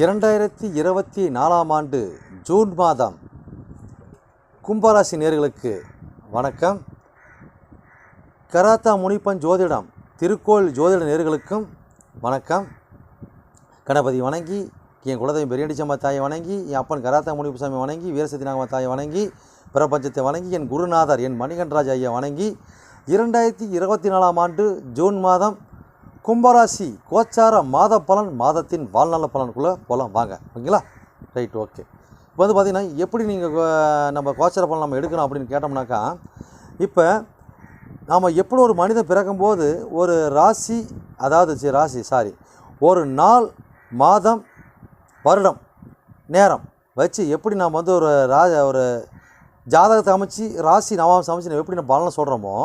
இரண்டாயிரத்தி இருபத்தி நாலாம் ஆண்டு ஜூன் மாதம் கும்பராசி நேர்களுக்கு வணக்கம். கராத்தா முனிப்பன் ஜோதிடம் திருக்கோள் ஜோதிட நேர்களுக்கும் வணக்கம். கணபதி வணங்கி என் குலதெய்வம் பெரியடிச்சம்மா தாயை வணங்கி என் அப்பன் கராத்தா முனிப்புசாமி வணங்கி வீரசத்தி நாகம்மா தாயை வணங்கி பிரபஞ்சத்தை வணங்கி என் குருநாதர் என் மணிகண்டராஜ் ஐயா வணங்கி இரண்டாயிரத்தி இருபத்தி நாலாம் ஆண்டு ஜூன் மாதம் கும்பராசி கோச்சார மாத பலன் மாதத்தின் வாழ்நாள பலனுக்குள்ளே போகலாம் வாங்க ஓகேங்களா? Right okay. இப்போ வந்து பார்த்திங்கன்னா எப்படி நீங்கள் நம்ம கோச்சார பலன் நம்ம எடுக்கணும் அப்படின்னு கேட்டோம்னாக்கா இப்போ நாம் எப்படி ஒரு மனிதன் பிறக்கும்போது ஒரு ராசி அதாவது ராசி சாரி ஒரு நாள் மாதம் வருடம் நேரம் வச்சு எப்படி நாம் வந்து ஒரு ராஜ ஒரு ஜாதகத்தை அமைச்சு ராசி நவாம்சம் அமைச்சு நம்ம எப்படி நம்ம பலனை சொல்கிறோமோ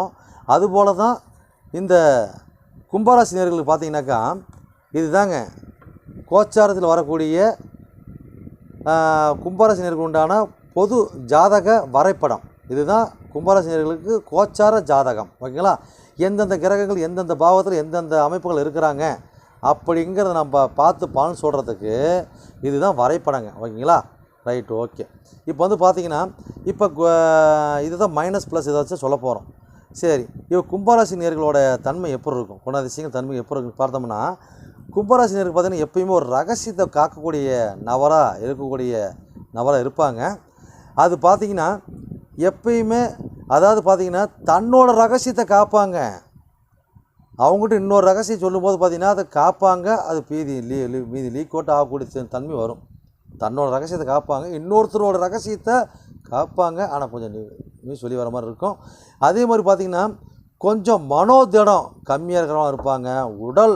அதுபோல தான் இந்த கும்பராசி நேர்களுக்கு பார்த்தீங்கன்னாக்கா இதுதாங்க. கோச்சாரத்தில் வரக்கூடிய ஆஹ், கும்பராசி உண்டான பொது ஜாதக வரைபடம். இதுதான் கும்பராசி நேர்களுக்கு கோச்சார ஜாதகம். ஓகேங்களா? எந்தெந்த கிரகங்கள் எந்தெந்த பாவத்தில் எந்தெந்த அமைப்புகள் இருக்கிறாங்க அப்படிங்கிறத நம்ம பார்த்து பலன் சொல்கிறதுக்கு இதுதான் வரைபடங்க. ஓகேங்களா? Right okay. இப்போ வந்து பார்த்திங்கன்னா இப்போ இதுதான் மைனஸ் ப்ளஸ் ஏதாச்சும் சொல்ல போகிறோம் சரி. இப்போ கும்பராசி நேர்களோட தன்மை எப்படி இருக்கும்? குணாதிசயங்கள் தன்மை எப்படி இருக்குன்னு பார்த்தோம்னா கும்பராசி நேருக்கு பார்த்தீங்கன்னா எப்பயுமே ஒரு ரகசியத்தை காக்கக்கூடிய நபராக இருக்கக்கூடிய நபராக இருப்பாங்க. அது பார்த்தீங்கன்னா எப்பயுமே அதாவது பார்த்தீங்கன்னா தன்னோட ரகசியத்தை காப்பாங்க. அவங்ககிட்ட இன்னொரு ரகசியம் சொல்லும்போது பார்த்திங்கன்னா அதை காப்பாங்க. அது மீதி லீ லீ- மீதி லீக் அவுட் ஆகக்கூடிய தன்மை வரும். தன்னோட ரகசியத்தை காப்பாங்க. இன்னொருத்தரோட ரகசியத்தை காப்பாங்க. ஆனால் கொஞ்சம் நியூஸ் சொல்லி வர மாதிரி இருக்கும். அதே மாதிரி பார்த்திங்கன்னா கொஞ்சம் மனோதிடம் கம்மியாக இருக்கிறவங்க இருப்பாங்க. உடல்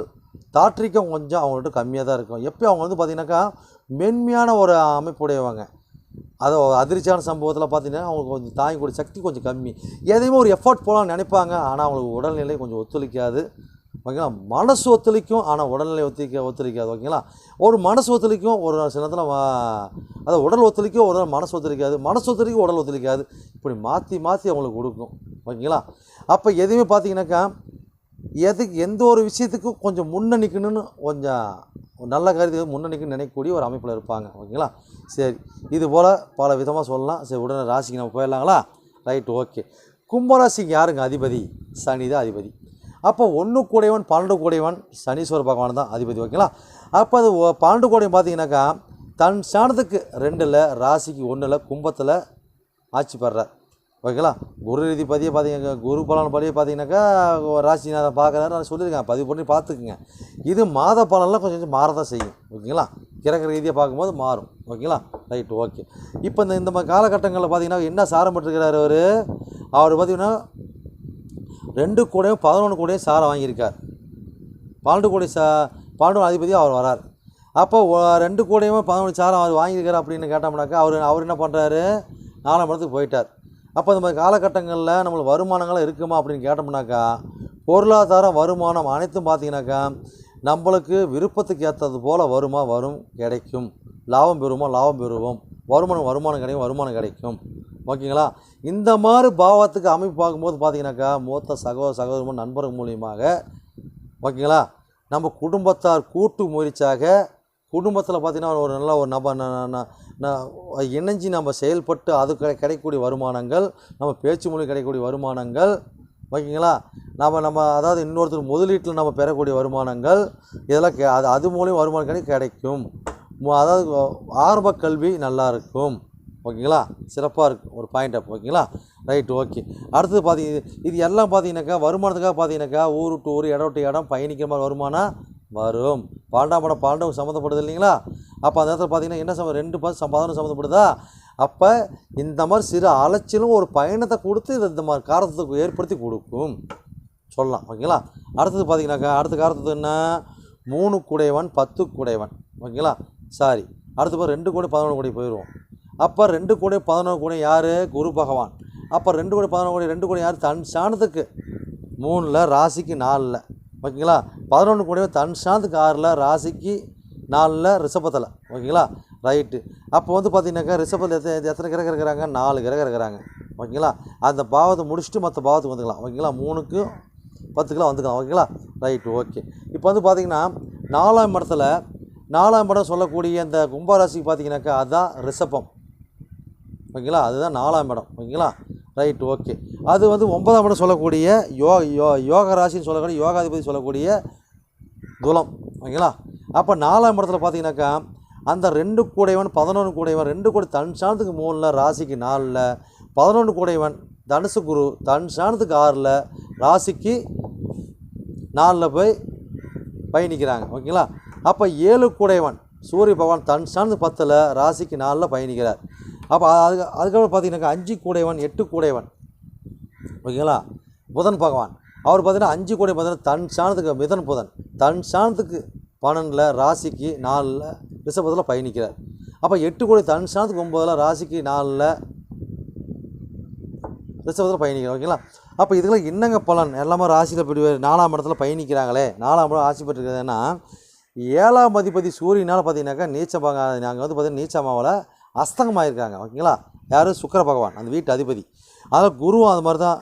தாற்றிக்கம் கொஞ்சம் அவங்கள்ட்ட கம்மியாக தான் இருக்கும். எப்போயும் அவங்க வந்து பார்த்திங்கனாக்கா மென்மையான ஒரு அமைப்புடையவங்க அது அதிர்ச்சியான சம்பவத்தில் பார்த்தீங்கன்னா அவங்களுக்கு கொஞ்சம் தாங்கக்கூடிய சக்தி கொஞ்சம் கம்மி. எதையுமே ஒரு எஃபர்ட் போகலாம்னு நினைப்பாங்க. ஆனால் அவங்களுக்கு உடல்நிலை கொஞ்சம் ஒத்துழைக்காது. ஓகேங்களா மனசு ஒத்துழைக்கும் ஆனால் உடல்நிலை ஒத்துழைக்க ஒத்துழைக்காது ஓகேங்களா? ஒரு மனசு ஒத்துழைக்கும் ஒரு சில நேரத்தில் அதாவது உடல் ஒத்துழைக்கும் ஒரு நாள் மனசு ஒத்துழைக்காது. மனசு ஒத்துழைக்கும் உடல் ஒத்துழைக்காது. இப்படி மாற்றி மாற்றி அவங்களுக்கு கொடுக்கும் ஓகேங்களா? அப்போ எதுவுமே பார்த்தீங்கன்னாக்கா எதுக்கு எந்த ஒரு விஷயத்துக்கும் கொஞ்சம் முன்ன நிற்கணும்னு கொஞ்சம் ஒரு நல்ல கருத்து முன்ன நிற்கணும்னு நினைக்கக்கூடிய ஒரு அமைப்பில் இருப்பாங்க ஓகேங்களா? சரி இது போல் பல விதமாக சொல்லலாம். சரி உடனே ராசிக்கு நம்ம போயிடலாங்களா? Right okay. கும்பராசிக்கு யாருங்க அதிபதி? சனி தான் அதிபதி. அப்போ ஒன்று கூடையவன் பன்னெண்டு கூடையவன் சனீஸ்வர பகவான் தான் அதிபதி ஓகேங்களா? அப்போ அது பன்னெண்டு கூடையும் பார்த்தீங்கன்னாக்கா தன் ஸ்தானத்துக்கு ரெண்டில் ராசிக்கு ஒன்றில் கும்பத்தில் ஆட்சி பெறார். ஓகேங்களா? குரு ரீதி பதியை பார்த்தீங்க குரு பலன் பதியை பார்த்தீங்கன்னாக்கா ராசிநாதன் பார்க்குறாரு நான் சொல்லியிருக்கேன். பதிவு பண்ணி பார்த்துக்குங்க. இது மாத பலன்லாம் கொஞ்சம் கொஞ்சம் மாறதான் செய்யும். ஓகேங்களா? கிரக ரீதியாக பார்க்கும்போது மாறும். ஓகேங்களா? Right okay. இப்போ இந்த இந்த மாதிரி காலகட்டங்களில் பார்த்தீங்கன்னா என்ன சாரம் பெற்றிருக்கிறார் அவர்? அவர் பார்த்தீங்கன்னா ரெண்டு கூடையும் பதினொன்று கூடையும் சாரம் வாங்கியிருக்கார். பன்னெண்டு கோடி சா பன்னெண்டு அதிபதி அவர் வரார். அப்போ ரெண்டு கூடையும் பதினொன்று சாரம் அவர் வாங்கியிருக்காரு அப்படின்னு கேட்டோம்னாக்கா அவர் அவர் என்ன பண்ணுறாரு நாலாம் இடத்துக்கு போயிட்டார். அப்போ இந்த மாதிரி காலகட்டங்களில் நம்மளுக்கு வருமானங்கள்லாம் இருக்குமா அப்படின்னு கேட்டோம்னாக்கா பொருளாதார வருமானம் அனைத்தும் பார்த்தீங்கன்னாக்கா நம்மளுக்கு விருப்பத்துக்கு ஏற்றது போல் வருமா வரும் கிடைக்கும். லாபம் பெறுமா லாபம் பெறுவோம். வருமானம் வருமானம் கிடைக்கும் வருமானம் கிடைக்கும். ஓகேங்களா? இந்த மாதிரி பாவத்துக்கு அமைப்பு பார்க்கும்போது பார்த்தீங்கன்னாக்கா மூத்த சகோதர சகோதரமும் நண்பர்கள் மூலியமாக ஓகேங்களா? நம்ம குடும்பத்தார் கூட்டு முயற்சியாக குடும்பத்தில் பார்த்திங்கன்னா ஒரு நல்ல ஒரு நப இணைஞ்சி இணைஞ்சு நம்ம செயல்பட்டு அது கிடை- கிடைக்கக்கூடிய வருமானங்கள் நம்ம பேச்சு மொழி கிடைக்கக்கூடிய வருமானங்கள் ஓகேங்களா? நம்ம நம்ம அதாவது இன்னொருத்தர் முதலீட்டில் நம்ம பெறக்கூடிய வருமானங்கள் இதெல்லாம் கே அது அது மூலியம் வருமானம் கிடைக்கும். கிடைக்கும் அதாவது ஆரம்ப கல்வி நல்லா இருக்கும். ஓகேங்களா? சிறப்பாக இருக்கும் ஒரு பாயிண்ட் அப் ஓகேங்களா? ரைட் ஓகே அடுத்தது பார்த்தீங்க இது- எல்லாம் பார்த்தீங்கன்னாக்கா வருமானத்துக்காக பார்த்தீங்கன்னாக்கா ஊர் விட்டு ஊர் இடம் விட்டு இடம் பயணிக்கிற மாதிரி வருமானம் வரும். பாண்டாம் படம் பாண்டவம் சம்மந்தப்படுது இல்லைங்களா? அப்போ அந்த இடத்துல பார்த்தீங்கன்னா என்ன சம்ம ரெண்டு பஸ் சம்பாதனம் சம்மந்தப்படுதா? அப்போ இந்த மாதிரி சிறு அலைச்சலும் ஒரு பயணத்தை கொடுத்து இது இந்த மாதிரி காரணத்துக்கு ஏற்படுத்தி கொடுக்கும். சொல்லலாம் ஓகேங்களா? அடுத்தது பார்த்தீங்கன்னாக்கா அடுத்த காரணத்து என்ன? மூணு குடைவன் பத்து குடைவன் ஓகேங்களா? சாரி. அடுத்து போய் ரெண்டு கோடி பதினொன்று கோடி போயிடுவோம் அப்போ ரெண்டு கோடி பதினொன்று கோடி யார்? குரு பகவான். அப்போ ரெண்டு கோடி பதினொன்று கோடி ரெண்டு கோடி யார்? தன் சாணத்துக்கு. மூணில் ராசிக்கு நாலில். ஓகேங்களா? பதினொன்று கோடி தன் சாணத்துக்கு ஆறில் ராசிக்கு நாலில் ரிஷபத்தில். ஓகேங்களா? ரைட்டு. அப்போ வந்து பார்த்தீங்கன்னாக்கா ரிஷபத்தில் எத்தனை எத்தனை கிரகம் இருக்கிறாங்க? நாலு கிரகம் இருக்கிறாங்க. ஓகேங்களா? அந்த பாவத்தை முடிச்சுட்டு மற்ற பாவத்துக்கு வந்துக்கலாம். ஓகேங்களா? மூணுக்கு பத்து கிலோ வந்துக்கலாம். ஓகேங்களா? Right okay. இப்போ வந்து பார்த்தீங்கன்னா நாலாம் இடத்துல நாலாம் படம் சொல்லக்கூடிய இந்த கும்பராசிக்கு பார்த்தீங்கன்னாக்கா அதுதான் ரிஷபம். ஓகேங்களா? அதுதான் நாலாம் இடம். ஓகேங்களா? Right okay. அது வந்து ஒன்பதாம் இடம் சொல்லக்கூடிய யோ யோ யோக ராசின்னு சொல்லக்கூடிய யோகாதிபதி சொல்லக்கூடிய துலம் ஓகேங்களா? அப்போ நாலாம் இடத்துல பார்த்தீங்கன்னாக்கா அந்த ரெண்டு கூடைவன் பதினொன்று கூடைவன் ரெண்டு கூட தன் சாணத்துக்கு மூணில் ராசிக்கு நாலில் பதினொன்று கூடைவன் தனுசு குரு தன் சாணத்துக்கு ஆறில் ராசிக்கு நாலில் போய் பயணிக்கிறாங்க. ஓகேங்களா? அப்போ ஏழு கூடைவன் சூரிய பகவான் தன் சாணத்து பத்தில் ராசிக்கு நாலில் பயணிக்கிறார். அப்போ அதுக்கு அதுக்கப்புறம் பார்த்தீங்கன்னாக்கா அஞ்சு கூடைவன் எட்டு கூடைவன் ஓகேங்களா? புதன் பகவான். அவர் பார்த்தீங்கன்னா அஞ்சு கோடி பார்த்தீங்கன்னா தன் சாணத்துக்கு மிதன் புதன். தன் சாணத்துக்கு பன்னெண்டில் ராசிக்கு நாலில் ரிஷபத்தில் பயணிக்கிறார். அப்போ எட்டு கோடி தன் சாணத்துக்கு ஒம்பதில் ராசிக்கு நாலில் ரிஷபத்தில் பயணிக்கிறார். ஓகேங்களா? அப்போ இதுக்கெல்லாம் என்னங்க பலன்? எல்லாமே ராசியில் போய் நாலாம் இடத்துல பயணிக்கிறாங்களே. நாலாம் இடம் ஆட்சி பெற்றிருக்கிறதுனா ஏழாம் அதிபதி சூரியனால் பார்த்தீங்கன்னாக்கா நீச்சமாக நாங்கள் வந்து பார்த்தீங்கன்னா நீச்சமாவில் அஸ்தங்கமாயிருக்காங்க ஓகேங்களா? யார்? சுக்கர பகவான் அந்த வீட்டு அதிபதி. அதனால் குருவும் அது மாதிரி தான்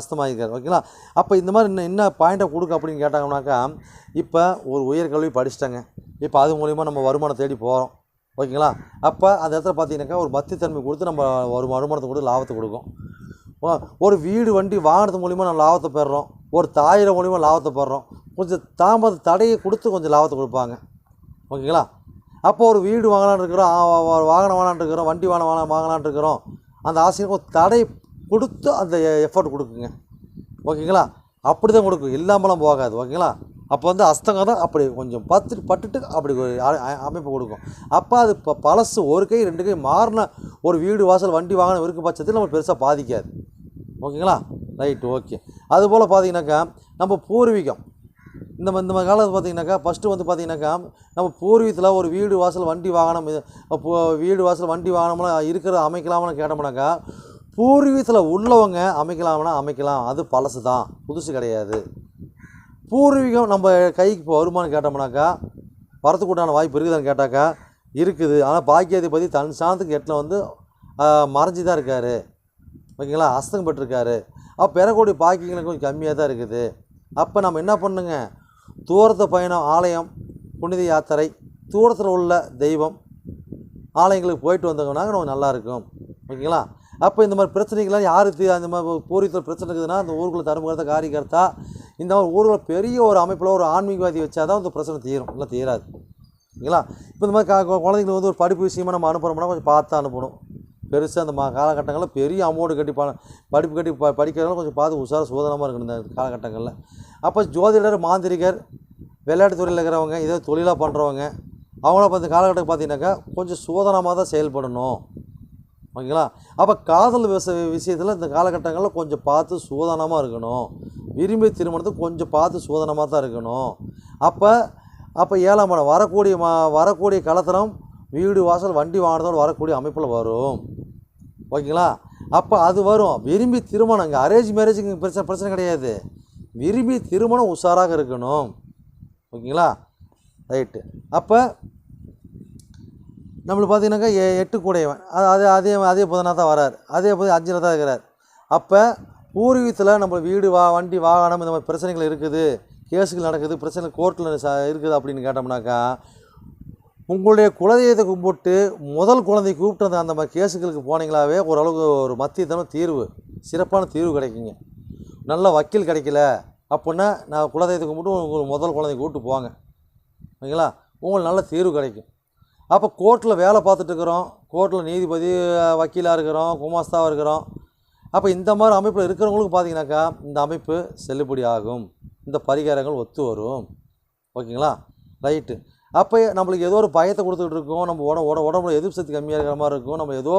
அஸ்தமாயிருக்கார் ஓகேங்களா? அப்போ இந்த மாதிரி இன்னும் என்ன பாயிண்ட்டை கொடுக்க அப்படின்னு கேட்டாங்கன்னாக்கா இப்போ ஒரு உயர்கல்வி படிச்சிட்டாங்க. இப்போ அது மூலிமா நம்ம வருமானம் தேடி போகிறோம் ஓகேங்களா? அப்போ அந்த இடத்துல பார்த்தீங்கன்னாக்கா ஒரு பத்தித்தன்மை கொடுத்து நம்ம ஒரு வருமானத்தை கொடுத்து லாபத்தை கொடுக்கும். ஓ- ஒரு வீடு வண்டி வாங்கினது மூலிமா நம்ம லாபத்தை பெறுறோம். ஒரு தாயிரம் மூலிமா லாபத்தை பெறுறோம். கொஞ்சம் தாமத தடையை கொடுத்து கொஞ்சம் லாபத்தை கொடுப்பாங்க ஓகேங்களா? அப்போ ஒரு வீடு வாங்கலான்னு இருக்கிறோம் வாகனம் வாங்கலான்னு இருக்கிறோம் வண்டி வாங்க வாங்க வாங்கலான்னு இருக்கிறோம். அந்த ஆசைக்கு ஒரு தடை கொடுத்து அந்த எஃபர்ட் கொடுக்குங்க. ஓகேங்களா? அப்படி தான் கொடுக்கும். இல்லாமலாம் போகாது. ஓகேங்களா? அப்போ வந்து அஸ்தங்கம் தான் அப்படி கொஞ்சம் பத்து பட்டுட்டு அப்படி ஒரு அமைப்பு கொடுக்கும். அப்போ அது இப்போ பழசு ஒரு கை ரெண்டு கை மாறின ஒரு வீடு வாசல் வண்டி வாகனம் இருக்க பட்சத்தில் நம்ம பெருசாக பாதிக்காது. ஓகேங்களா? Right okay. அதுபோல் பார்த்தீங்கன்னாக்கா நம்ம பூர்வீகம். இந்த இந்த மாதிரி காலத்தில் பார்த்தீங்கன்னாக்கா ஃபஸ்ட்டு வந்து பார்த்தீங்கன்னாக்கா நம்ம பூர்வீகத்தில் ஒரு வீடு வாசல் வண்டி வாகனம் இது வீடு வாசல் வண்டி வாகனம்லாம் இருக்கிற அமைக்கலாம்னு கேட்டோம்னாக்கா பூர்வீகத்தில் உள்ளவங்க அமைக்கலாம்னா அமைக்கலாம். அது பழசு தான். புதுசு கிடையாது. பூர்வீகம் நம்ம கைக்கு இப்போ வருமானம் கேட்டோம்னாக்கா வரத்துக்குண்டான வாய்ப்பு இருக்குதான்னு கேட்டாக்கா இருக்குது. ஆனால் பாக்கியாதிபதி தன் சாணத்துக்கு எட்டில் வந்து மறைஞ்சி தான் இருக்கார். ஓகேங்களா? அஸ்தம் பெற்றிருக்காரு. அப்போ பெறக்கூடிய பாக்கியங்களுக்கு கொஞ்சம் கம்மியாக தான் இருக்குது. அப்போ நம்ம என்ன பண்ணுங்க தூரத்து பயணம் ஆலயம் புனித யாத்திரை தூரத்தில் உள்ள தெய்வம் ஆலயங்களுக்கு போயிட்டு வந்தோம்னா நமக்கு நல்லா இருக்கும். ஓகேங்களா? அப்போ இந்த மாதிரி பிரச்சனைகள்லாம் யாருக்கு அந்த மாதிரி பூர்வீகத்தில் பிரச்சனை இருக்குதுன்னா அந்த ஊருக்குள்ள தருமகர்த்தா காரிகர்த்தா இந்த மாதிரி ஊரில் பெரிய ஒரு அமைப்பில் ஒரு ஆன்மீகவாதி வச்சாதான் அந்த பிரச்சனை தீரும். இல்லை தீராது. ஓகேங்களா? இப்போ இந்த மாதிரி கா குழந்தைங்களுக்கு வந்து ஒரு படிப்பு விஷயமா நம்ம அனுப்புகிறோம்னா கொஞ்சம் பார்த்து அனுப்பணும். பெருசாக அந்த மா காலகட்டங்களில் பெரிய அமௌண்ட் கட்டி ப படிப்பு கட்டி ப படிக்கிறதால கொஞ்சம் பார்த்து உஷார சோதனமாக இருக்கணும் இந்த காலகட்டங்களில். அப்போ ஜோதிடர் மாந்திரிகர் விளையாட்டு துறையில் இருக்கிறவங்க இதே தொழிலாக பண்ணுறவங்க அவங்கள பார்த்து காலகட்டம் பார்த்தீங்கன்னாக்கா கொஞ்சம் சோதனமாக தான் செயல்படணும். ஓகேங்களா? அப்போ காதல் விஷ விஷயத்தில் இந்த காலகட்டங்களில் கொஞ்சம் பார்த்து சூதனமாக இருக்கணும். விரும்பி திருமணத்தை கொஞ்சம் பார்த்து சூதனமாக தான் இருக்கணும். அப்போ அப்போ ஏழாம் இடம் வரக்கூடிய மா வரக்கூடிய கலத்தனம் வீடு வாசல் வண்டி வாங்கினதோடு வரக்கூடிய அமைப்பில் வரும். ஓகேங்களா? அப்போ அது வரும். விரும்பி திருமணம் இங்கே அரேஞ்ச் மேரேஜுக்கு பிரச்சனை பிரச்சனை கிடையாது. விரும்பி திருமணம் உஷாராக இருக்கணும். ஓகேங்களா? ரைட்டு அப்போ நம்மளுக்கு பார்த்தீங்கன்னாக்கா எ எட்டு கூடையவன். அது அதே அதே அதே புதனாக தான் வரார். அதே புது அஞ்சில் தான் இருக்கிறார். அப்போ பூர்வீகத்தில் நம்ம வீடு வா வண்டி வாகனம் இந்த மாதிரி பிரச்சனைகள் இருக்குது. கேஸுகள் நடக்குது பிரச்சனை கோர்ட்டில் ச இருக்குது அப்படின்னு கேட்டோம்னாக்கா உங்களுடைய குலதெய்வத்தை கும்பிட்டு முதல் குழந்தை கூப்பிட்டு அந்த அந்த மாதிரி கேஸுகளுக்கு போனீங்களாவே ஓரளவுக்கு ஒரு மத்திய தினம் தீர்வு. சிறப்பான தீர்வு கிடைக்குங்க. நல்ல வக்கீல் கிடைக்கல அப்படின்னா நான் குலதெய்வத்தை கும்பிட்டு உங்களுக்கு முதல் குழந்தை கூப்பிட்டு போங்க. ஓகேங்களா? உங்களுக்கு நல்ல தீர்வு கிடைக்கும். அப்போ கோர்ட்டில் வேலை பார்த்துட்டு இருக்கிறோம். கோர்ட்டில் நீதிபதி வக்கீலாக இருக்கிறோம் குமாஸ்தாவாக இருக்கிறோம். அப்போ இந்த மாதிரி அமைப்பில் இருக்கிறவங்களுக்கு பார்த்தீங்கன்னாக்கா இந்த அமைப்பு செல்லுபடி ஆகும் இந்த பரிகாரங்கள் ஒத்து வரும். ஓகேங்களா? ரைட்டு. அப்போ நம்மளுக்கு ஏதோ ஒரு பயத்தை கொடுத்துக்கிட்டு இருக்கோம். நம்ம உட உட உடம்புல எதிர்ப்பு சக்தி கம்மியாக இருக்கிற மாதிரி இருக்கும். நம்ம ஏதோ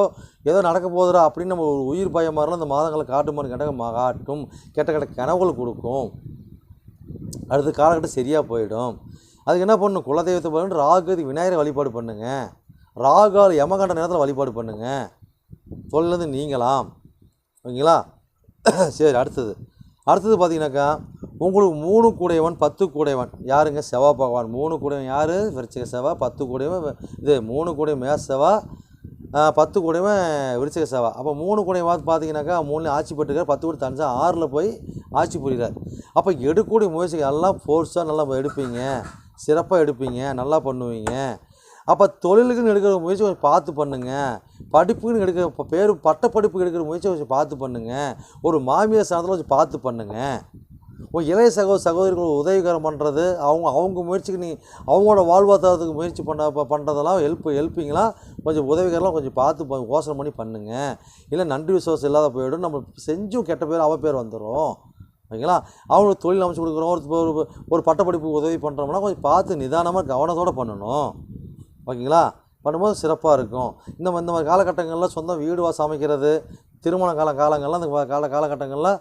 ஏதோ நடக்க போதுடா அப்படின்னு நம்ம ஒரு உயிர் பயம் மாதிரிலாம் அந்த மாதங்களை காட்டுமான்னு கேட்டால் காட்டும். கெட்ட கெட்ட கனவுகள் கொடுக்கும். அடுத்த காலகட்டம் சரியாக போயிடும். அதுக்கு என்ன பண்ணணும்? குலதெய்வத்தை பண்ணு ராகுக்கு விநாயகரை வழிபாடு பண்ணுங்க. ராகால் யமகண்ட நேரத்தில் வழிபாடு பண்ணுங்க. தொழிலேருந்து நீங்களாம் ஓகேங்களா? சரி அடுத்தது. அடுத்தது பார்த்தீங்கன்னாக்கா உங்களுக்கு மூணு கூடையவன் பத்து கூடையவன். யாருங்க? செவ்வா பகவான். மூணு கூடையவன் யார்? விருச்சிக செவ்வா பத்து கூடையவன் இது மூணு கூடையவன் மேசவா பத்து கூடையவன் விருச்சிக செவா அப்போ மூணு கூடையவாது பார்த்தீங்கன்னாக்கா மூணுலேயும் ஆட்சி பெற்றுக்கார் பத்து கூட தனிச்சா ஆறில் போய் ஆட்சி புரிகிறார் அப்போ எடுக்கக்கூடிய முயற்சிகள் எல்லாம் ஃபோர்ஸாக நல்லா எடுப்பீங்க. சிறப்பாக எடுப்பீங்க. நல்லா பண்ணுவீங்க. அப்போ தொழிலுக்குன்னு எடுக்கிற முயற்சி கொஞ்சம் பார்த்து பண்ணுங்கள் படிப்புக்குன்னு எடுக்கிற இப்போ பேர் பட்ட படிப்புக்கு எடுக்கிற முயற்சி கொஞ்சம் பார்த்து பண்ணுங்கள் ஒரு மாமியார் சார்ந்ததில் கொஞ்சம் பார்த்து பண்ணுங்கள் உங்கள் இளைய சகோ சகோதரிகள் உதவிகரம் பண்ணுறது அவங்க அவங்க முயற்சிக்கு நீ அவங்களோட வாழ்வாதாரத்துக்கு முயற்சி பண்ண பண்ணுறதெல்லாம் ஹெல்ப் ஹெல்ப்பிங்கெலாம் கொஞ்சம் உதவிகரம்லாம் கொஞ்சம் பார்த்து யோசனை பண்ணி பண்ணுங்கள் இல்லை நன்றி விசுவாசம் இல்லாத போயிடும். நம்ம செஞ்சும் கெட்ட பேர் அவ பேர் வந்துடும் ஓகேங்களா? அவங்களுக்கு தொழில் அமைச்சு கொடுக்குறோம். ஒரு ஒரு பட்டப்படிப்பு உதவி பண்ணுறோம்னா கொஞ்சம் பார்த்து நிதானமாக கவனத்தோடு பண்ணணும். ஓகேங்களா? பண்ணும்போது சிறப்பாக இருக்கும். இந்த மாதிரி இந்த மாதிரி காலகட்டங்களில் சொந்தம் வீடு வாசம் அமைக்கிறது திருமண கால காலங்கள்லாம் இந்த கால காலகட்டங்களில்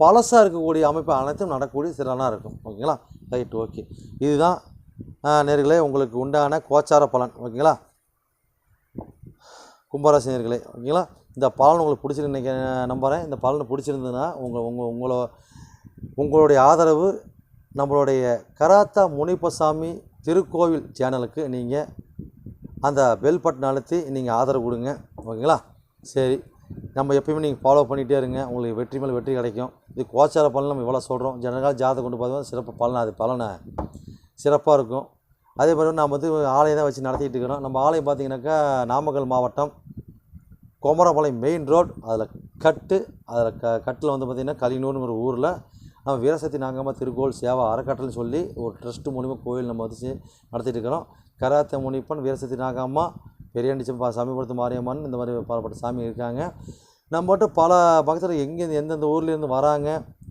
பழசாக இருக்கக்கூடிய அமைப்பு அனைத்தும் நடக்கக்கூடிய சிறனாக இருக்கும். ஓகேங்களா? Right okay. இதுதான் நேர்களே உங்களுக்கு உண்டான கோச்சார பலன். ஓகேங்களா? கும்பராசி நேர்களே ஓகேங்களா? இந்த பலன் உங்களுக்கு பிடிச்சிருக்கு நம்புகிறேன் இந்த பலன் பிடிச்சிருந்ததுன்னா உங்கள் உங்கள் உங்களோ உங்களுடைய ஆதரவு நம்மளுடைய கராத்தா முனிப்பசாமி திருக்கோவில் சேனலுக்கு நீங்கள் அந்த பெல் பட்டன் அழுத்தி நீங்கள் ஆதரவு கொடுங்க. ஓகேங்களா? சரி. நம்ம எப்பயுமே நீங்கள் ஃபாலோ பண்ணிகிட்டே இருங்க. உங்களுக்கு வெற்றி மேல் வெற்றி கிடைக்கும். இது கோச்சார பலன் நம்ம இவ்வளோ சொல்கிறோம் ஜனகால ஜாதகம் கொண்டு பார்த்தா சிறப்பு பலன் அது பலனை சிறப்பாக இருக்கும். அதே மாதிரி நம்ம வந்து ஆலயம் தான் வச்சு நடத்திக்கிட்டு இருக்கிறோம். நம்ம ஆலயம் பார்த்திங்கனாக்கா நாமக்கல் மாவட்டம் குமரபாளையம் மெயின் ரோடு அதில் கட்டு அதில் க கட்டில் வந்து பார்த்திங்கன்னா கலினூருங்கிற ஊரில் நம்ம வீரசக்தி நாங்கம்மா திருக்கோள் சேவா அறக்கட்டளைன்னு சொல்லி ஒரு ட்ரஸ்ட்டு மூலிமா கோயில் நம்ம வந்து நடத்திட்டு இருக்கிறோம். கராத்த முனிப்பன் வீரசக்தி நாகம்மா பெரியாண்டிச்சம்பா சாமிபுரத்து மாரியம்மன் இந்த மாதிரி பலப்பட்ட சாமி இருக்காங்க. நம்ம மட்டும் பல பக்தர்கள் எங்கேருந்து எந்தெந்த ஊர்லேருந்து வராங்க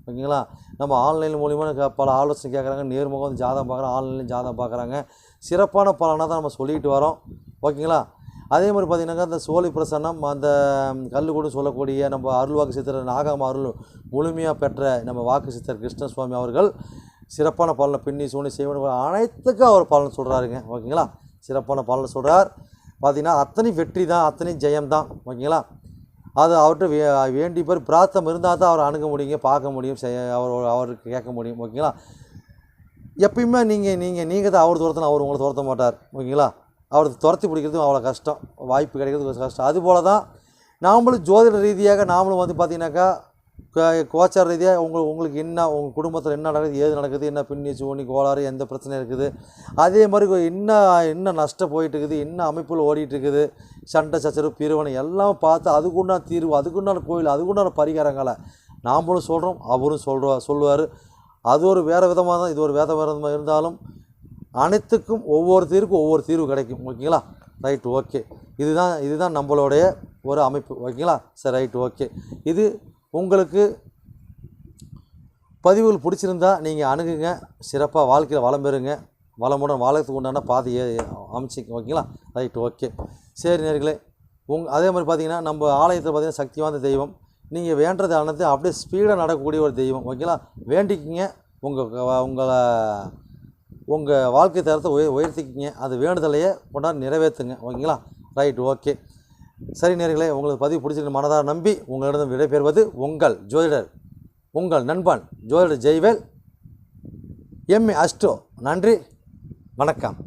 ஓகேங்களா? நம்ம ஆன்லைன் மூலிமா பல ஆலோசனை கேட்குறாங்க நேர்முகம் வந்து ஜாதகம் பார்க்குறாங்க ஆன்லைன்லையும் ஜாதகம் பார்க்குறாங்க சிறப்பான பலனாக தான் நம்ம சொல்லிட்டு வரோம் ஓகேங்களா? அதே மாதிரி பார்த்திங்கனாக்கா அந்த சோழி பிரசன்னம் அந்த கல்லுக்கூடு சொல்லக்கூடிய நம்ம அருள்வாக்கு சித்தர் நாகாம அருள் முழுமையாக பெற்ற நம்ம வாக்கு சித்தர் கிருஷ்ணசுவாமி அவர்கள் சிறப்பான பலனை பின்னி சூனி செய்வன அனைத்துக்கும் அவர் பலன் சொல்கிறாருங்க ஓகேங்களா? சிறப்பான பலனை சொல்கிறார் பார்த்திங்கன்னா அத்தனை வெற்றி தான் அத்தனை ஜெயம் தான் ஓகேங்களா? அது அவர்கிட்ட வே வேண்டி பேர் பிரார்த்தம் இருந்தால் தான் அவரை அணுக முடியுங்க பார்க்க முடியும் செய்ய அவர் அவருக்கு கேட்க முடியும் ஓகேங்களா? எப்பயுமே நீங்கள் நீங்கள் நீங்கள் தான் அவர் துரத்தணும் அவர் உங்களை துரத்த மாட்டார் ஓகேங்களா? அவர் துரத்தி பிடிக்கிறதும் அவ்வளோ கஷ்டம் வாய்ப்பு கிடைக்கிறது கஷ்டம். அதுபோல தான் நாமளும் ஜோதிட ரீதியாக நாமளும் வந்து பார்த்திங்கனாக்கா கோச்சார ரீதியாக உங்களுக்கு உங்களுக்கு என்ன உங்கள் குடும்பத்தில் என்ன நடக்குது ஏது நடக்குது என்ன பின்னிச்சு ஓனி கோளாறு எந்த பிரச்சனை இருக்குது. அதே மாதிரி என்ன என்ன நஷ்டம் போயிட்டு இருக்குது என்ன அமைப்பில் ஓடிட்டு இருக்குது சண்டை சச்சரவு பிரிவினை எல்லாம் பார்த்து அதுக்குண்டான தீர்வு அதுக்குண்டான கோயில் அதுக்குண்டான பரிகாரங்களை நாம்பளும் சொல்கிறோம் அவரும் சொல்கிறா சொல்லுவார். அது ஒரு வேறு விதமாக தான் இது ஒரு வேத விதமாக இருந்தாலும் அனைத்துக்கும் ஒவ்வொரு தீர்வுக்கும் ஒவ்வொரு தீர்வு கிடைக்கும். ஓகேங்களா? Right okay. இதுதான் இதுதான் நம்மளுடைய ஒரு அமைப்பு. ஓகேங்களா? சரி ரைட் ஓகே. இது உங்களுக்கு பதிவுகள் பிடிச்சிருந்தா நீங்கள் அணுகுங்க. சிறப்பாக வாழ்க்கையில் வளம் பெறுங்க. வளமுடன் வாழறதுக்கு உண்டான பாதையை அமைச்சிக்க ஓகேங்களா? Right okay. சரி நேர்களே. உங் அதே மாதிரி பார்த்தீங்கன்னா நம்ம ஆலயத்தில் பார்த்தீங்கன்னா சக்தி வாய்ந்த தெய்வம். நீங்கள் வேண்டது அனைத்து அப்படியே ஸ்பீடாக நடக்கக்கூடிய ஒரு தெய்வம். ஓகேங்களா? வேண்டிக்கிங்க. உங்கள் உங்களை உங்கள் வாழ்க்கை தரத்தை உய உயர்த்திக்கிங்க. அது வேண்டுதலையே கொண்டாந்து நிறைவேற்றுங்க. ஓகேங்களா? Right okay. சரி நேர்களே உங்களுக்கு பதிவு பிடிச்சிருக்கு மனதார நம்பி உங்களிடம் விடைபெறுவது உங்கள் ஜோதிடர் உங்கள் நண்பன் ஜோதிடர் ஜெய்வேல் எம்ஏ அஸ்டோ நன்றி வணக்கம்.